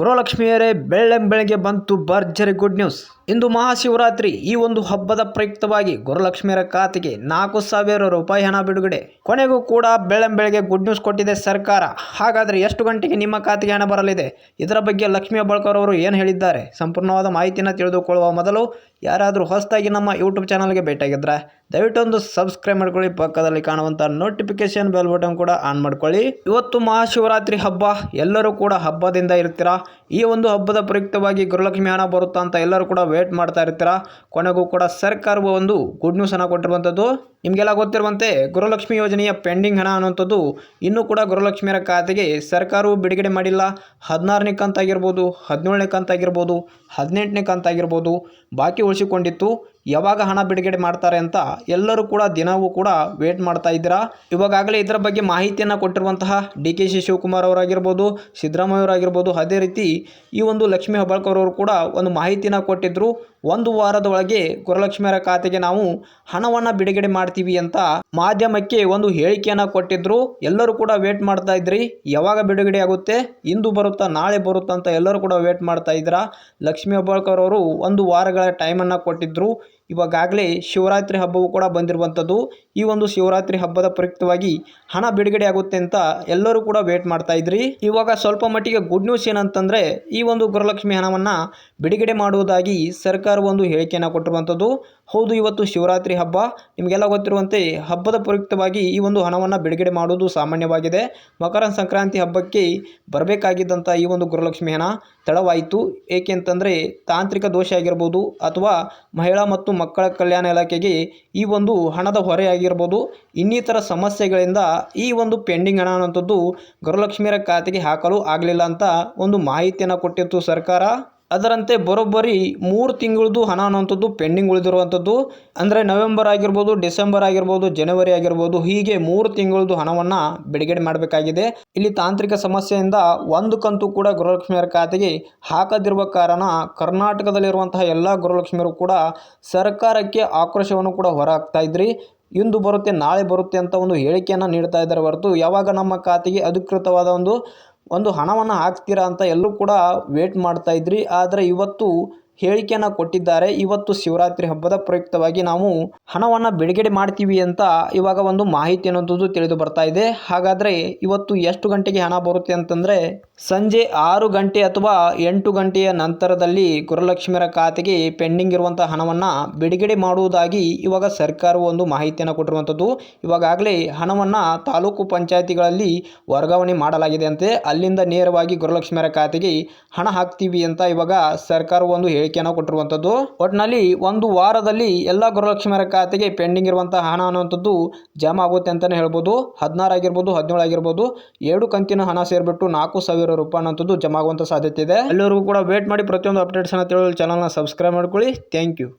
ಗೃಹಲಕ್ಷ್ಮಿಯರೇ ಬೆಳ್ಳಂಬೆಳಗ್ಗೆ ಬಂತು ಭರ್ಜರಿ good news ಇಂದು ಮಹಾಶಿವರಾತ್ರಿ. ಈ ಒಂದು ಹಬ್ಬದ ಪ್ರಯುಕ್ತವಾಗಿ ಗುರುಲಕ್ಷ್ಮಿಯರ ಖಾತೆಗೆ ನಾಲ್ಕು ಸಾವಿರ ರೂಪಾಯಿ ಹಣ ಬಿಡುಗಡೆ. ಕೊನೆಗೂ ಕೂಡ ಬೆಳ್ಳಂಬೆಳಗ್ಗೆ ಗುಡ್ ನ್ಯೂಸ್ ಕೊಟ್ಟಿದೆ ಸರ್ಕಾರ. ಹಾಗಾದರೆ ಎಷ್ಟು ಗಂಟೆಗೆ ನಿಮ್ಮ ಖಾತೆಗೆ ಹಣ ಬರಲಿದೆ? ಇದರ ಬಗ್ಗೆ ಲಕ್ಷ್ಮೀ ಬಳ್ಕರ್ ಅವರು ಏನು ಹೇಳಿದ್ದಾರೆ? ಸಂಪೂರ್ಣವಾದ ಮಾಹಿತಿನ ತಿಳಿದುಕೊಳ್ಳುವ ಮೊದಲು ಯಾರಾದರೂ ಹೊಸದಾಗಿ ನಮ್ಮ ಯೂಟ್ಯೂಬ್ ಚಾನಲ್ಗೆ ಭೇಟಿಯಾಗಿದ್ದರೆ ದಯವಿಟ್ಟು ಒಂದು ಸಬ್ಸ್ಕ್ರೈಬ್ ಮಾಡ್ಕೊಳ್ಳಿ. ಪಕ್ಕದಲ್ಲಿ ಕಾಣುವಂಥ ನೋಟಿಫಿಕೇಶನ್ ಬೆಲ್ ಬಟನ್ ಕೂಡ ಆನ್ ಮಾಡ್ಕೊಳ್ಳಿ. ಇವತ್ತು ಮಹಾಶಿವರಾತ್ರಿ ಹಬ್ಬ. ಎಲ್ಲರೂ ಕೂಡ ಹಬ್ಬದಿಂದ ಇರ್ತೀರಾ? ಈ ಒಂದು ಹಬ್ಬದ ಪ್ರಯುಕ್ತವಾಗಿ ಗುರುಲಕ್ಷ್ಮಿ ಹಣ ಬರುತ್ತಾ ಅಂತ ಎಲ್ಲರೂ ಕೂಡ ವೇಟ್ ಮಾಡ್ತಾ ಇರ್ತೀರಾ? ಕೊನೆಗೂ ಕೂಡ ಸರ್ಕಾರವು ಒಂದು ಗುಡ್ ನ್ಯೂಸ್ ಅನ್ನು ಕೊಟ್ಟಿರುವಂಥದ್ದು ನಿಮಗೆಲ್ಲ ಗೊತ್ತಿರುವಂತೆ ಗೃಹಲಕ್ಷ್ಮಿ ಯೋಜನೆಯ ಪೆಂಡಿಂಗ್ ಹಣ ಅನ್ನುವಂಥದ್ದು ಇನ್ನೂ ಕೂಡ ಗೃಹಲಕ್ಷ್ಮಿಯರ ಖಾತೆಗೆ ಸರ್ಕಾರವು ಬಿಡುಗಡೆ ಮಾಡಿಲ್ಲ. ಹದಿನಾರನೇ ಕಂತಾಗಿರ್ಬೋದು, ಹದಿನೇಳನೇ ಕಂತಾಗಿರ್ಬೋದು, ಹದಿನೆಂಟನೇ ಕಂತಾಗಿರ್ಬೋದು. ಬಾಕಿ ಉಳಿಸಿಕೊಂಡಿತ್ತು. ಯಾವಾಗ ಹಣ ಬಿಡುಗಡೆ ಮಾಡ್ತಾರೆ ಅಂತ ಎಲ್ಲರೂ ಕೂಡ ದಿನವೂ ಕೂಡ ವೇಟ್ ಮಾಡ್ತಾ ಇದ್ದೀರಾ? ಇವಾಗಲೇ ಇದರ ಬಗ್ಗೆ ಮಾಹಿತಿಯನ್ನು ಕೊಟ್ಟಿರುವಂತಹ ಡಿ ಕೆ ಶಿ ಶಿವಕುಮಾರ್ ಅವರಾಗಿರ್ಬೋದು, ಸಿದ್ದರಾಮಯ್ಯ ಅವರಾಗಿರ್ಬೋದು, ಅದೇ ರೀತಿ ಈ ಒಂದು ಲಕ್ಷ್ಮಿ ಹೆಬ್ಬಾಳ್ಕರ್ ಅವರು ಕೂಡ ಒಂದು ಮಾಹಿತಿನ ಕೊಟ್ಟಿದ್ದರು ಒಂದು ವಾರದ ಒಳಗೆ ಗುರುಲಕ್ಷ್ಮಿಯರ ಖಾತೆಗೆ ನಾವು ಹಣವನ್ನು ಬಿಡುಗಡೆ ಮಾಡ್ತೀವಿ ಅಂತ ಮಾಧ್ಯಮಕ್ಕೆ ಒಂದು ಹೇಳಿಕೆಯನ್ನು ಕೊಟ್ಟಿದ್ರು. ಎಲ್ಲರೂ ಕೂಡ ವೇಟ್ ಮಾಡ್ತಾ ಇದ್ರಿ. ಯಾವಾಗ ಬಿಡುಗಡೆ ಆಗುತ್ತೆ? ಇಂದು ಬರುತ್ತಾ ನಾಳೆ ಬರುತ್ತಾ ಅಂತ ಎಲ್ಲರೂ ಕೂಡ ವೇಟ್ ಮಾಡ್ತಾ ಇದ್ದೀರಾ. ಲಕ್ಷ್ಮೀ ಹೆಬ್ಬಾಳ್ಕರ್ ಅವರು ಒಂದು ವಾರಗಳ ಟೈಮನ್ನು ಕೊಟ್ಟಿದ್ದರು ಇವಾಗಲೇ ಶಿವರಾತ್ರಿ ಹಬ್ಬವು ಕೂಡ ಬಂದಿರುವಂಥದ್ದು. ಈ ಒಂದು ಶಿವರಾತ್ರಿ ಹಬ್ಬದ ಪ್ರಯುಕ್ತವಾಗಿ ಹಣ ಬಿಡುಗಡೆ ಆಗುತ್ತೆ ಅಂತ ಎಲ್ಲರೂ ಕೂಡ ವೇಟ್ ಮಾಡ್ತಾ ಇದ್ರಿ. ಇವಾಗ ಸ್ವಲ್ಪ ಮಟ್ಟಿಗೆ ಗುಡ್ ನ್ಯೂಸ್ ಏನಂತಂದರೆ ಈ ಒಂದು ಗೃಹಲಕ್ಷ್ಮಿ ಹಣವನ್ನು ಬಿಡುಗಡೆ ಮಾಡುವುದಾಗಿ ಸರ್ಕಾರ ಒಂದು ಹೇಳಿಕೆಯನ್ನು ಕೊಟ್ಟಿರುವಂಥದ್ದು. ಹೌದು, ಇವತ್ತು ಶಿವರಾತ್ರಿ ಹಬ್ಬ. ನಿಮಗೆಲ್ಲ ಗೊತ್ತಿರುವಂತೆ ಹಬ್ಬದ ಪ್ರಯುಕ್ತವಾಗಿ ಈ ಒಂದು ಹಣವನ್ನು ಬಿಡುಗಡೆ ಮಾಡುವುದು ಸಾಮಾನ್ಯವಾಗಿದೆ. ಮಕರ ಸಂಕ್ರಾಂತಿ ಹಬ್ಬಕ್ಕೆ ಬರಬೇಕಾಗಿದ್ದಂಥ ಈ ಒಂದು ಗೃಹಲಕ್ಷ್ಮಿ ಹಣ ತಡವಾಯಿತು. ಏಕೆಂತಂದರೆ ತಾಂತ್ರಿಕ ದೋಷ ಆಗಿರ್ಬೋದು ಅಥವಾ ಮಹಿಳಾ ಮತ್ತು ಮಕ್ಕಳ ಕಲ್ಯಾಣ ಇಲಾಖೆಗೆ ಈ ಒಂದು ಹಣದ ಹೊರೆಯಾಗಿರ್ಬೋದು. ಇನ್ನಿತರ ಸಮಸ್ಯೆಗಳಿಂದ ಈ ಒಂದು ಪೆಂಡಿಂಗ್ ಹಣ ಅನ್ನೋಂಥದ್ದು ಗೃಹಲಕ್ಷ್ಮಿಯರ ಖಾತೆಗೆ ಹಾಕಲು ಆಗಲಿಲ್ಲ ಅಂತ ಒಂದು ಮಾಹಿತಿಯನ್ನು ಕೊಟ್ಟಿತ್ತು ಸರ್ಕಾರ. ಅದರಂತೆ ಬರೋಬ್ಬರಿ ಮೂರು ತಿಂಗಳದ್ದು ಹಣ ಅನ್ನುವಂಥದ್ದು ಪೆಂಡಿಂಗ್ ಉಳಿದಿರುವಂಥದ್ದು. ಅಂದರೆ ನವೆಂಬರ್ ಆಗಿರ್ಬೋದು, ಡಿಸೆಂಬರ್ ಆಗಿರ್ಬೋದು, ಜನವರಿ ಆಗಿರ್ಬೋದು, ಹೀಗೆ ಮೂರು ತಿಂಗಳದ್ದು ಹಣವನ್ನು ಬಿಡುಗಡೆ ಮಾಡಬೇಕಾಗಿದೆ. ಇಲ್ಲಿ ತಾಂತ್ರಿಕ ಸಮಸ್ಯೆಯಿಂದ ಒಂದು ಕಂತು ಕೂಡ ಗೃಹಲಕ್ಷ್ಮಿಯರ ಖಾತೆಗೆ ಹಾಕದಿರುವ ಕಾರಣ ಕರ್ನಾಟಕದಲ್ಲಿರುವಂತಹ ಎಲ್ಲ ಗೃಹಲಕ್ಷ್ಮಿಯರು ಕೂಡ ಸರ್ಕಾರಕ್ಕೆ ಆಕ್ರೋಶವನ್ನು ಕೂಡ ಹೊರಹಾಕ್ತಾ ಇದ್ರಿ. ಇಂದು ಬರುತ್ತೆ, ನಾಳೆ ಬರುತ್ತೆ ಅಂತ ಒಂದು ಹೇಳಿಕೆಯನ್ನು ನೀಡ್ತಾ ಇದ್ದಾರೆ ಹೊರತು ಯಾವಾಗ ನಮ್ಮ ಖಾತೆಗೆ ಅಧಿಕೃತವಾದ ಒಂದು ಒಂದು ಹಣವನ್ನು ಹಾಕ್ತೀರಾ ಅಂತ ಎಲ್ಲರೂ ಕೂಡ ವೇಟ್ ಮಾಡ್ತಾ ಇದ್ರಿ. ಆದರೆ ಇವತ್ತು ಹೇಳಿಕೆಯನ್ನು ಕೊಟ್ಟಿದ್ದಾರೆ. ಇವತ್ತು ಶಿವರಾತ್ರಿ ಹಬ್ಬದ ಪ್ರಯುಕ್ತವಾಗಿ ನಾವು ಹಣವನ್ನು ಬಿಡುಗಡೆ ಮಾಡ್ತೀವಿ ಅಂತ ಇವಾಗ ಒಂದು ಮಾಹಿತಿ ಅನ್ನೋದು ತಿಳಿದು ಬರ್ತಾ ಇದೆ. ಹಾಗಾದರೆ ಇವತ್ತು ಎಷ್ಟು ಗಂಟೆಗೆ ಹಣ ಬರುತ್ತೆ ಅಂತಂದರೆ ಸಂಜೆ ಆರು ಗಂಟೆ ಅಥವಾ ಎಂಟು ಗಂಟೆಯ ನಂತರದಲ್ಲಿ ಗುರುಲಕ್ಷ್ಮಿಯರ ಖಾತೆಗೆ ಪೆಂಡಿಂಗ್ ಇರುವಂಥ ಹಣವನ್ನು ಬಿಡುಗಡೆ ಮಾಡುವುದಾಗಿ ಇವಾಗ ಸರ್ಕಾರವು ಒಂದು ಮಾಹಿತಿಯನ್ನು ಕೊಟ್ಟಿರುವಂಥದ್ದು. ಇವಾಗಲೇ ಹಣವನ್ನು ತಾಲೂಕು ಪಂಚಾಯತಿಗಳಲ್ಲಿ ವರ್ಗಾವಣೆ ಮಾಡಲಾಗಿದೆ ಅಂತೆ. ಅಲ್ಲಿಂದ ನೇರವಾಗಿ ಗುರುಲಕ್ಷ್ಮಿಯರ ಖಾತೆಗೆ ಹಣ ಹಾಕ್ತೀವಿ ಅಂತ ಇವಾಗ ಸರ್ಕಾರವು ಒಂದು ಹೇಳಿಕೆಯನ್ನು ಕೊಟ್ಟಿರುವಂಥದ್ದು. ಒಟ್ಟಿನಲ್ಲಿ ಒಂದು ವಾರದಲ್ಲಿ ಎಲ್ಲ ಗೃಹಲಕ್ಷ್ಮಿಯರ ಖಾತೆಗೆ ಪೆಂಡಿಂಗ್ ಇರುವಂತಹ ಹಣ ಅನ್ನುವಂಥದ್ದು ಜಮಾ ಆಗುತ್ತೆ ಅಂತಲೇ ಹೇಳ್ಬೋದು. ಹದಿನಾರು ಆಗಿರ್ಬೋದು, ಹದಿನೇಳು ಆಗಿರ್ಬೋದು, ಎರಡು ಕಂತಿನ ಹಣ ಸೇರಿಬಿಟ್ಟು ನಾಲ್ಕು ಸಾವಿರ ರೂಪಾಯಿ ಅನ್ನೋದು ಜಮಾ ಆಗುವಂಥ ಸಾಧ್ಯತೆ ಇದೆ. ಎಲ್ಲರಿಗೂ ಕೂಡ ವೇಟ್ ಮಾಡಿ ಪ್ರತಿಯೊಂದು ಅಪ್ಡೇಟ್ಸನ್ನು ತಿಳಿಯಲು ಚಾನಲ್ನ ಸಬ್ಸ್ಕ್ರೈಬ್ ಮಾಡ್ಕೊಳ್ಳಿ. Thank you